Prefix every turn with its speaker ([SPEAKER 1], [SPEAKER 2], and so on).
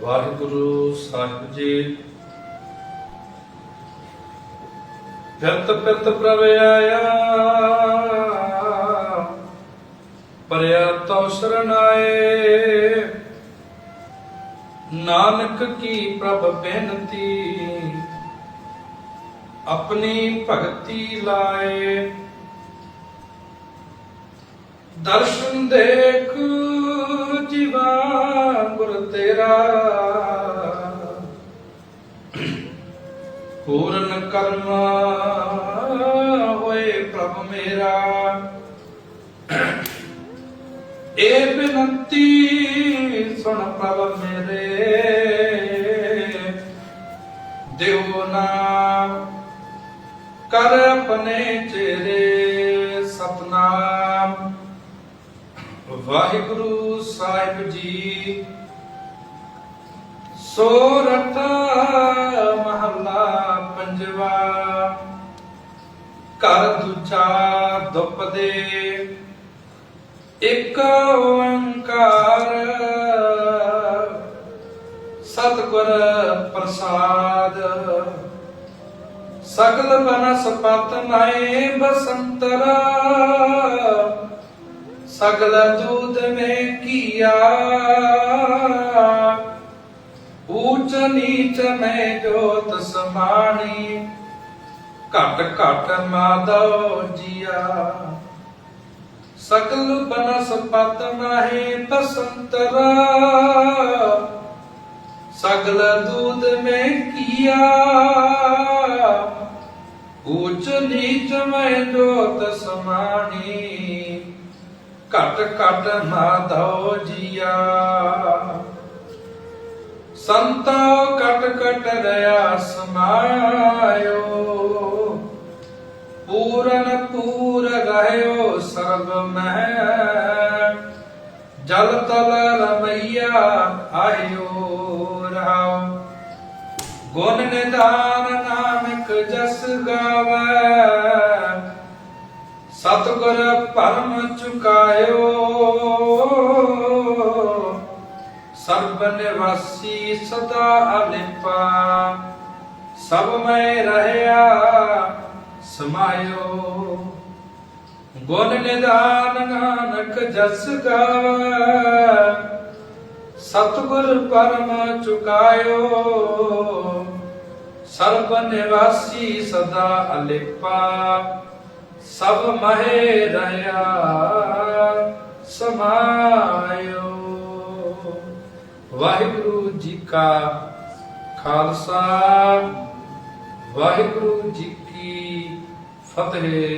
[SPEAKER 1] ਵਾਹਿਗੁਰੂ ਸਾਹਿਬ ਜੀ। ਫਿਰਤ ਫਿਰਤ ਪ੍ਰਭ ਆਇਆ। ਪਰਿਆ ਤਉ ਸਰਣਾਏ ਨਾਨਕ ਕੀ ਪ੍ਰਭ ਬੇਨਤੀ, ਆਪਣੀ ਭਗਤੀ ਲਾਏ। ਦਰਸ਼ਨ ਦੇਖ ਜੀਵਾ ਗੁਰ ਤੇਰਾ। ਪੂਰਨ ਕਰਮ ਹੋਏ ਪ੍ਰਭ ਮੇਰਾ। ਇਹ ਬੇਨਤੀ ਸੁਣ ਪ੍ਰਭ ਮੇਰੇ। ਦਿਓ ਨਾਮ ਕਰ ਆਪਣੇ ਚਿਹਰੇ ਵਾਹਿਗੁਰੂ ਸਾਹਿਬ ਜੀ। ਸੋਰਠ ਮਹੱਲਾ ਪੰਜਵਾ। ਘਰ ਦੂਜਾ ਦੁਪ ਇੱਕ ਓੰਕਾਰ। ਸਤਿਗੁਰ ਪ੍ਰਸਾਦ। ਸਗਲ ਬਨਸਪਤ ਨਾਏ ਬਸੰਤਰਾ। ਸਗਲ ਦੂਧ ਮੈਂ ਕੀਆ। ਊਚ ਨੀਚ ਮੈਂ ਜੋਤ ਸਮਾਣੀ। ਘਟ ਘਟ ਮਾਧਵ ਜੀਆ। ਸਗਲ ਬਨਸਪਤ ਨਾਹੀ ਬਸੰਤਰਾ। ਸਗਲ ਦੂਧ ਮੈਂ ਕੀਆ। ਊਚ ਨੀਚ ਮੈਂ ਜੋਤ ਸਮਾਣੀ। ਘਟ ਘਟ ਮਾਧਵ ਜੀਆ। ਸੰਤੋ ਕਟ ਕਟ ਰਿਆ ਸਮਾਇਓ। ਪੂਰਨ ਪੂਰ ਰਹਿਓ ਸਰਬ ਮਹਿ। ਜਲ ਤਲ ਰਮਈਆ ਆਇਓ ਰਹਾਉ ਗੁਣ ਨਿਦਾਨ ਨਾਨਕ ਜਸ ਗਾਵੇ। ਸਤਿਗੁਰ ਪਰਮ ਚੁਕਾਇਓ। ਸਰਬ ਨਿਵਾਸੀ ਸਦਾ ਅਲਿਪਾ ਸਭ ਮੈਂ ਰਹਿਆ, ਸਮਾਇਓ। ਗੁਣ ਨਿਦਾਨ ਨਾਨਕ ਜਸ ਗਾਵੇ। ਸਤਿਗੁਰ ਪਰਮ ਚੁਕਾਇਓ। ਸਰਬ ਨਿਵਾਸੀ ਸਦਾ ਅਲਿਪਾ ਸਭ ਮਹਿ ਰਹਾ ਸਮਾਇਓ। ਵਾਹਿਗੁਰੂ ਜੀ ਕਾ ਖਾਲਸਾ ਵਾਹਿਗੁਰੂ ਜੀ ਕੀ ਫਤਿਹ।